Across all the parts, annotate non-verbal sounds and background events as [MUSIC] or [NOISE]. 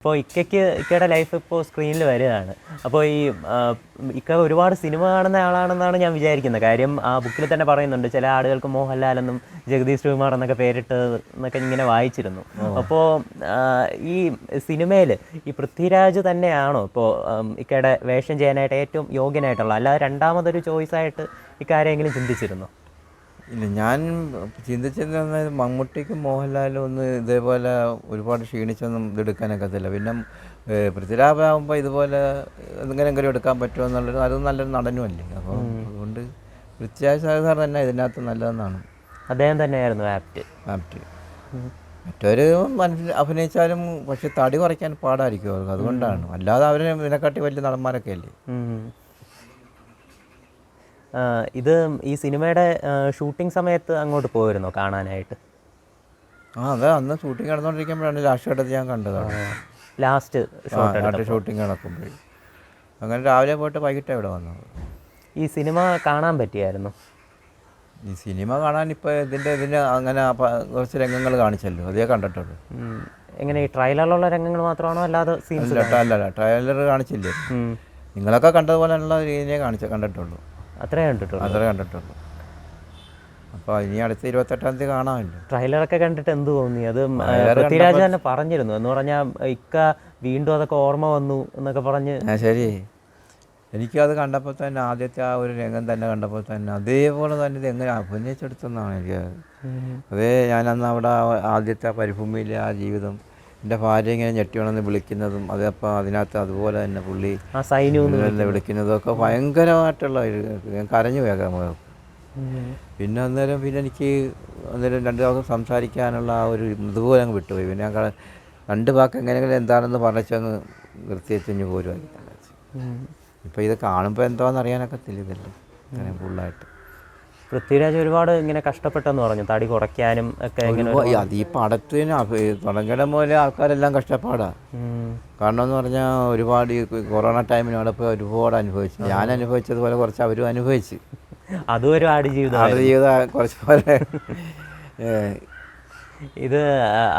ഇപ്പോൾ ഇക്കയ്ക്ക് ഇക്കയുടെ ലൈഫ് ഇപ്പോൾ സ്ക്രീനിൽ വരികയാണ്. അപ്പോൾ ഈ ഇക്ക ഒരുപാട് സിനിമ കാണുന്ന ആളാണെന്നാണ് ഞാൻ വിചാരിക്കുന്നത്. കാര്യം ആ ബുക്കിൽ തന്നെ പറയുന്നുണ്ട് ചില ആളുകൾക്ക് മോഹൻലാൽ എന്നും ജഗദീഷ് ശ്രീകുമാർ എന്നൊക്കെ പേരിട്ട് എന്നൊക്കെ ഇങ്ങനെ വായിച്ചിരുന്നു. അപ്പോൾ ഈ സിനിമയിൽ ഈ പൃഥ്വിരാജ് തന്നെയാണോ ഇപ്പോൾ ഇക്കയുടെ വേഷം ചെയ്യാനായിട്ട് ഏറ്റവും യോഗ്യനായിട്ടുള്ള അല്ലാതെ രണ്ടാമതൊരു ചോയ്സായിട്ട് ഇക്കാരെങ്കിലും ചിന്തിച്ചിരുന്നോ? ഇല്ല ഞാൻ ചിന്തിച്ചത് മമ്മൂട്ടിക്കും മോഹൻലാലും ഒന്ന് ഇതേപോലെ ഒരുപാട് ക്ഷീണിച്ചൊന്നും ഇതെടുക്കാനൊക്കത്തില്ല പിന്നെ പൃഥ്വിരാജാകുമ്പോൾ ഇതുപോലെ എന്തെങ്കിലും എടുക്കാൻ പറ്റുമോ എന്നുള്ളത് അത് നല്ലൊരു നടനുമല്ലേ. അപ്പോൾ അതുകൊണ്ട് പൃഥ്വിരാജ് സാർ തന്നെ ഇതിനകത്ത് നല്ലതെന്നാണ്. അദ്ദേഹം തന്നെയായിരുന്നു ആപ്റ്റ്. ആപ്റ്റ്. മറ്റൊരു മനസ്സിൽ അഭിനയിച്ചാലും പക്ഷെ തടി കുറയ്ക്കാൻ പാടായിരിക്കും അവർക്ക്. അതുകൊണ്ടാണ്. അല്ലാതെ അവരെ ഇതിനെക്കാട്ടി വലിയ നടന്മാരൊക്കെ അല്ലേ. ഇത് ഈ സിനിമയുടെ ഷൂട്ടിംഗ് സമയത്ത് അങ്ങോട്ട് പോയിരുന്നോ കാണാനായിട്ട്? ആ അതെ അന്ന് ഷൂട്ടിംഗ് നടന്നുകൊണ്ടിരിക്കുമ്പോഴാണ് ലാസ്റ്റ് ഘട്ടത്തിൽ ഞാൻ കണ്ടത് ലാസ്റ്റ് ഷോട്ട് ഷൂട്ടിംഗ് നടക്കുമ്പോഴേ. അങ്ങനെ രാവിലെ പോയിട്ട് വൈകിട്ട് ഇവിടെ വന്നു ഈ സിനിമ കാണാൻ പറ്റിയായിരുന്നു? ഈ സിനിമ കാണാൻ ഇപ്പോൾ ഇതിന്റെ ഇതിന് അങ്ങനെ കുറച്ച് രംഗങ്ങൾ കാണിച്ചല്ലോ. അതേ കണ്ടിട്ടുള്ളൂ. എങ്ങനെ ഈ ട്രailer-ലുള്ള രംഗങ്ങൾ മാത്രമാണോ അല്ലാതെ സീൻസ് അല്ല ട്രയലർ കാണിച്ചില്ലേ? നിങ്ങളൊക്കെ കണ്ടതുപോലെയുള്ള രീതിയെ കാണിച്ച കണ്ടിട്ടുള്ളൂ. അത്രേ കണ്ടിട്ടുള്ളൂ. അത്രേ കണ്ടിട്ടുള്ളൂ. അപ്പോൾ ഇനി അടുത്ത ഇരുപത്തെട്ടാം തീയതി കാണാമല്ലോ. ട്രെയിലർ ഒക്കെ കണ്ടിട്ട് എന്ത് തോന്നി? അത് പൃഥ്വിരാജ് തന്നെ പറഞ്ഞിരുന്നു. എന്ന് പറഞ്ഞാൽ ഇക്ക വീണ്ടും അതൊക്കെ ഓർമ്മ വന്നു എന്നൊക്കെ പറഞ്ഞ്. ശരി. എനിക്കത് കണ്ടപ്പോൾ തന്നെ ആദ്യത്തെ ആ ഒരു രംഗം തന്നെ കണ്ടപ്പോൾ തന്നെ അതേപോലെ തന്നെ ഇത് എങ്ങനെ അഭിനയിച്ചെടുത്തെന്നാണ് എനിക്ക് അതേ ഞാനന്ന് അവിടെ ആദ്യത്തെ പരിഭൂമിയിലെ ആ ജീവിതം എന്റെ ഭാര്യ ഇങ്ങനെ ഞെട്ടിയോണെന്ന് വിളിക്കുന്നതും അതപ്പോൾ അതിനകത്ത് അതുപോലെ തന്നെ പുള്ളി വിളിക്കുന്നതും ഒക്കെ ഭയങ്കരമായിട്ടുള്ള ഒരു ഞാൻ കരഞ്ഞു വേഗം പിന്നെ അന്നേരം പിന്നെ എനിക്ക് അന്നേരം രണ്ട് ദിവസം സംസാരിക്കാനുള്ള ആ ഒരു ഇതുപോലെ അങ്ങ് വിട്ടുപോയി. പിന്നെ ഞാൻ രണ്ടു വാക്ക് എങ്ങനെയെങ്കിലും എന്താണെന്ന് പറഞ്ഞങ്ങ് നിർത്തിയെത്തിഞ്ഞ് പോരുമായിരുന്നു ഇപ്പോൾ ഇത് കാണുമ്പോൾ എന്താണെന്ന് അറിയാനൊക്കെ ഇതല്ലേ. അങ്ങനെ ഫുള്ളായിട്ട് പൃഥ്വിരാജ് ഒരുപാട് ഇങ്ങനെ കഷ്ടപ്പെട്ടെന്ന് പറഞ്ഞു. തടി കുറയ്ക്കാനും ഒക്കെ ഇങ്ങനെ അത് ഈ പടത്തിന് തുടങ്ങിയുടെ പോലെ ആൾക്കാരെല്ലാം കഷ്ടപ്പാടാ. കാരണം എന്ന് പറഞ്ഞാൽ ഒരുപാട് ഈ കൊറോണ ടൈമിന് അവിടെ പോയി ഒരുപാട് അനുഭവിച്ചു. ഞാൻ അനുഭവിച്ചതുപോലെ കുറച്ച് അവരും അനുഭവിച്ചു. അതും ഒരു ആട് ജീവിതം കുറച്ച് പോലെ. [LAUGHS] ഇത്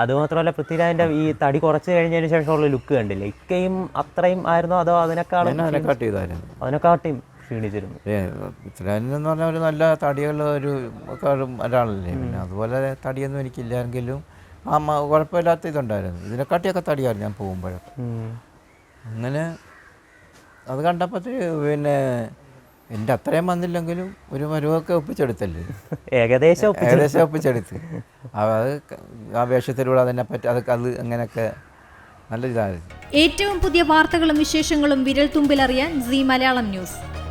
അതുമാത്രമല്ല പൃഥ്വിരാജിന്റെ ഈ തടി കുറച്ച് കഴിഞ്ഞതിന് ശേഷമുള്ള ലുക്ക് കണ്ടില്ലേ? ഇക്കയും അത്രയും ആയിരുന്നോ? അതോ അതിനേക്കാളും അതിനെക്കാട്ടിയും ക്ഷീണിച്ചിരുന്നു എന്ന് പറഞ്ഞാൽ ഒരു നല്ല തടിയുള്ള ഒരു ഒരാളല്ലേ. പിന്നെ അതുപോലെ തടിയൊന്നും എനിക്കില്ലെങ്കിലും ആ കുഴപ്പമില്ലാത്ത ഇതുണ്ടായിരുന്നു. ഇതിനെക്കാട്ടിയൊക്കെ തടിയായിരുന്നു ഞാൻ പോകുമ്പോഴൊക്കെ അങ്ങനെ അത് കണ്ടപ്പോഴത്തേക്ക് പിന്നെ എന്റെ അത്രയും വന്നില്ലെങ്കിലും ഒരു മരുവൊക്കെ ഒപ്പിച്ചെടുത്തല്ലേ. [LAUGHS] ഏകദേശം. ഏകദേശം ഒപ്പിച്ചെടുത്ത്. അത് ആ വേഷത്തിലൂടെ അതിനെ പറ്റി അതൊക്കെ അത് അങ്ങനെയൊക്കെ നല്ല ഇതായിരുന്നു. ഏറ്റവും പുതിയ വാർത്തകളും വിശേഷങ്ങളും വിരൽ തുമ്പിലറിയാൻ സി മലയാളം ന്യൂസ്.